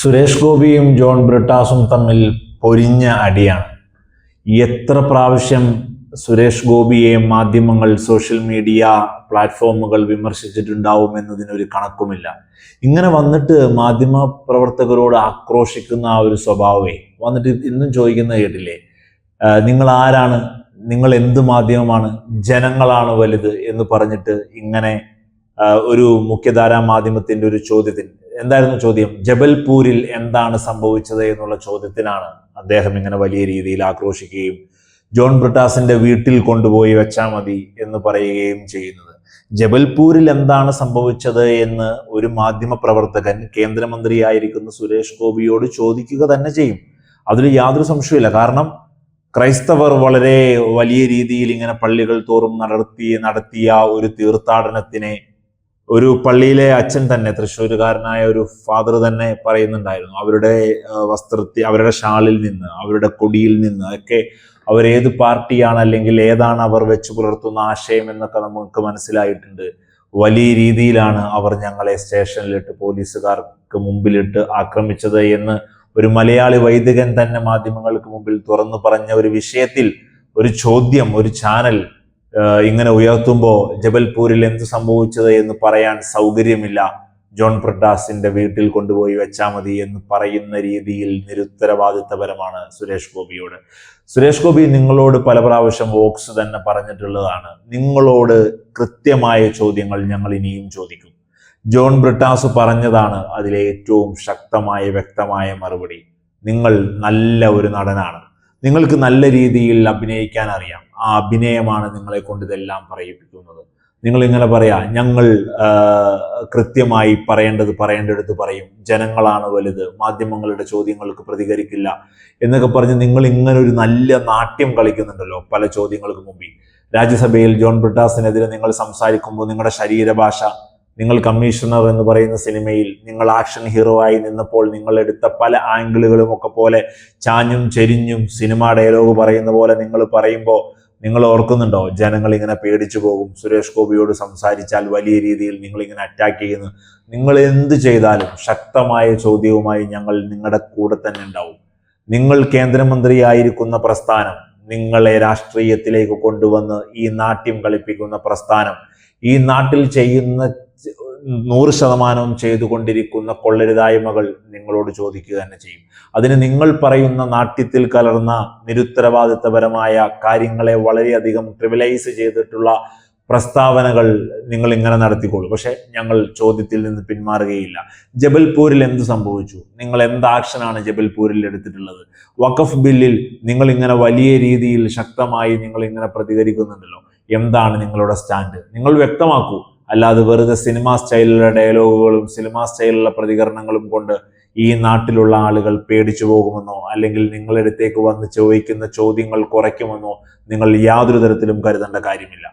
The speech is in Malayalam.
സുരേഷ് ഗോപിയും ജോൺ ബ്രിട്ടാസും തമ്മിൽ പൊരിഞ്ഞ അടിയാണ്. എത്ര പ്രാവശ്യം സുരേഷ് ഗോപിയെ മാധ്യമങ്ങൾ സോഷ്യൽ മീഡിയ പ്ലാറ്റ്ഫോമുകൾ വിമർശിച്ചിട്ടുണ്ടാവും എന്നതിനൊരു കണക്കുമില്ല. ഇങ്ങനെ വന്നിട്ട് മാധ്യമ പ്രവർത്തകരോട് ആക്രോശിക്കുന്ന ആ ഒരു സ്വഭാവമേ വന്നിട്ട് ഇന്നും ചോദിക്കുന്ന കേട്ടില്ലേ നിങ്ങൾ ആരാണ്? നിങ്ങൾ എന്ത് മാധ്യമമാണ്? ജനങ്ങളാണ് വലുത്? എന്ന് പറഞ്ഞിട്ട് ഇങ്ങനെ ഒരു മുഖ്യധാരാ മാധ്യമത്തിന്റെ ഒരു ചോദ്യത്തിന് എന്തായിരുന്നു ചോദ്യം? ജബൽപൂരിൽ എന്താണ് സംഭവിച്ചത് എന്നുള്ള ചോദ്യത്തിനാണ് അദ്ദേഹം ഇങ്ങനെ വലിയ രീതിയിൽ ആക്രോശിക്കുകയും ജോൺ ബ്രിട്ടാസിന്റെ വീട്ടിൽ കൊണ്ടുപോയി വെച്ചാൽ മതി എന്ന് പറയുകയും ചെയ്യുന്നത്. ജബൽപൂരിൽ എന്താണ് സംഭവിച്ചത് എന്ന് ഒരു മാധ്യമ പ്രവർത്തകൻ കേന്ദ്രമന്ത്രിയായിരിക്കുന്ന സുരേഷ് ഗോപിയോട് ചോദിക്കുക തന്നെ ചെയ്യും. അതിൽ യാതൊരു സംശയമില്ല കാരണം ക്രൈസ്തവർ വളരെ വലിയ രീതിയിൽ ഇങ്ങനെ പള്ളികൾ തോറും നടത്തി നടത്തിയ ഒരു തീർത്ഥാടനത്തിനെ ഒരു പള്ളിയിലെ അച്ഛൻ തന്നെ തൃശ്ശൂരുകാരനായ ഒരു ഫാദർ തന്നെ പറയുന്നുണ്ടായിരുന്നു അവരുടെ വസ്ത്രത്തിൽ അവരുടെ ഷാളിൽ നിന്ന് അവരുടെ കൊടിയിൽ നിന്ന് ഒക്കെ അവരേത് പാർട്ടിയാണ് അല്ലെങ്കിൽ ഏതാണ് അവർ വെച്ച് പുലർത്തുന്ന ആശയം എന്നൊക്കെ നമുക്ക് മനസ്സിലായിട്ടുണ്ട്. വലിയ രീതിയിലാണ് അവർ ഞങ്ങളെ സ്റ്റേഷനിലിട്ട് പോലീസുകാർക്ക് മുമ്പിലിട്ട് ആക്രമിച്ചത് എന്ന് ഒരു മലയാളി വൈദികൻ തന്നെ മാധ്യമങ്ങൾക്ക് മുമ്പിൽ തുറന്നു പറഞ്ഞ ഒരു വിഷയത്തിൽ ഒരു ചോദ്യം ഒരു ചാനൽ ഇങ്ങനെ ഉയർത്തുമ്പോൾ ജബൽപൂരിൽ എന്ത് സംഭവിച്ചത് എന്ന് പറയാൻ സൗകര്യമില്ല. ജോൺ പ്രഡാസിന്റെ വീട്ടിൽ കൊണ്ടുപോയി വെച്ചാൽ മതി എന്ന് പറയുന്ന രീതിയിൽ നിരുത്തരവാദിത്തപരമാണ് സുരേഷ് ഗോപിയോട്. സുരേഷ് ഗോപി നിങ്ങളോട് പല പ്രാവശ്യം വോക്സ് തന്നെ പറഞ്ഞിട്ടുള്ളതാണ്. നിങ്ങളോട് കൃത്യമായ ചോദ്യങ്ങൾ ഞങ്ങൾ ഇനിയും ചോദിക്കും. ജോൺ ബ്രിട്ടാസ് പറഞ്ഞതാണ് അതിലെ ഏറ്റവും ശക്തമായ വ്യക്തമായ മറുപടി. നിങ്ങൾ നല്ല ഒരു നടനാണ്. നിങ്ങൾക്ക് നല്ല രീതിയിൽ അഭിനയിക്കാൻ അറിയാം. ആ അഭിനയമാണ് നിങ്ങളെ കൊണ്ട് ഇതെല്ലാം പറയിപ്പിക്കുന്നത്. നിങ്ങൾ ഇങ്ങനെ പറയാ ഞങ്ങൾ കൃത്യമായി പറയേണ്ടത് പറയേണ്ടടുത്ത് പറയും. ജനങ്ങളാണ് വലുത്. മാധ്യമങ്ങളുടെ ചോദ്യങ്ങൾക്ക് പ്രതികരിക്കില്ല. എന്നൊക്കെ പറഞ്ഞ് നിങ്ങൾ ഇങ്ങനെ ഒരു നല്ല നാട്യം കളിക്കുന്നുണ്ടല്ലോ പല ചോദ്യങ്ങൾക്ക് മുമ്പിൽ. രാജ്യസഭയിൽ ജോൺ ബ്രിട്ടാസിനെതിരെ നിങ്ങൾ സംസാരിക്കുമ്പോൾ നിങ്ങളുടെ ശരീരഭാഷ നിങ്ങൾ കമ്മീഷണർ എന്ന് പറയുന്ന സിനിമയിൽ നിങ്ങൾ ആക്ഷൻ ഹീറോ ആയി നിന്നപ്പോൾ നിങ്ങൾ എടുത്ത പല ആംഗിളുകളും ഒക്കെ പോലെ ചാഞ്ഞും ചെരിഞ്ഞും സിനിമ ഡയലോഗ് പറയുന്ന പോലെ നിങ്ങൾ പറയുമ്പോൾ നിങ്ങൾ ഓർക്കുന്നുണ്ടോ? ജനങ്ങൾ ഇങ്ങനെ പേടിച്ചു പോകും. സുരേഷ് ഗോപിയോട് സംസാരിച്ചാൽ വലിയ രീതിയിൽ നിങ്ങൾ ഇങ്ങനെ അറ്റാക്ക് ചെയ്യുന്നു. നിങ്ങൾ എന്ത് ചെയ്താലും ശക്തമായ ചോദ്യവുമായി ഞങ്ങൾ നിങ്ങളുടെ കൂടെ തന്നെ ഉണ്ടാവും. നിങ്ങൾ കേന്ദ്രമന്ത്രിയായിരിക്കുന്ന പ്രസ്ഥാനം നിങ്ങളെ രാഷ്ട്രീയത്തിലേക്ക് കൊണ്ടുവന്ന് ഈ നാട്യം കളിപ്പിക്കുന്ന പ്രസ്ഥാനം ഈ നാട്ടിൽ ചെയ്യുന്ന നൂറ് ശതമാനവും ചെയ്തുകൊണ്ടിരിക്കുന്ന കൊള്ളരുതായ്മകൾ നിങ്ങളോട് ചോദിക്കുക തന്നെ ചെയ്യും. അതിന് നിങ്ങൾ പറയുന്ന നാട്യത്തിൽ കലർന്ന നിരുത്തരവാദിത്തപരമായ കാര്യങ്ങളെ വളരെയധികം ട്രിവിലൈസ് ചെയ്തിട്ടുള്ള പ്രസ്താവനകൾ നിങ്ങൾ ഇങ്ങനെ നടത്തിക്കോളൂ. പക്ഷെ ഞങ്ങൾ ചോദ്യത്തിൽ നിന്ന് പിന്മാറുകയില്ല. ജബൽപൂരിൽ എന്ത് സംഭവിച്ചു? നിങ്ങൾ എന്ത് ആക്ഷനാണ് ജബൽപൂരിൽ എടുത്തിട്ടുള്ളത്? വഖഫ് ബില്ലിൽ നിങ്ങൾ ഇങ്ങനെ വലിയ രീതിയിൽ ശക്തമായി നിങ്ങൾ ഇങ്ങനെ പ്രതികരിക്കുന്നുണ്ടല്ലോ. എന്താണ് നിങ്ങളുടെ സ്റ്റാൻഡ്? നിങ്ങൾ വ്യക്തമാക്കൂ. അല്ലാതെ വെറുതെ സിനിമാ സ്റ്റൈലിലുള്ള ഡയലോഗുകളും സിനിമാ സ്റ്റൈലിലുള്ള പ്രതികരണങ്ങളും കൊണ്ട് ഈ നാട്ടിലുള്ള ആളുകൾ പേടിച്ചു പോകുമെന്നോ അല്ലെങ്കിൽ നിങ്ങളടുത്തേക്ക് വന്ന് ചോദിക്കുന്ന ചോദ്യങ്ങൾ കുറയ്ക്കുമെന്നോ നിങ്ങൾ യാതൊരു തരത്തിലും കരുതേണ്ട കാര്യമില്ല.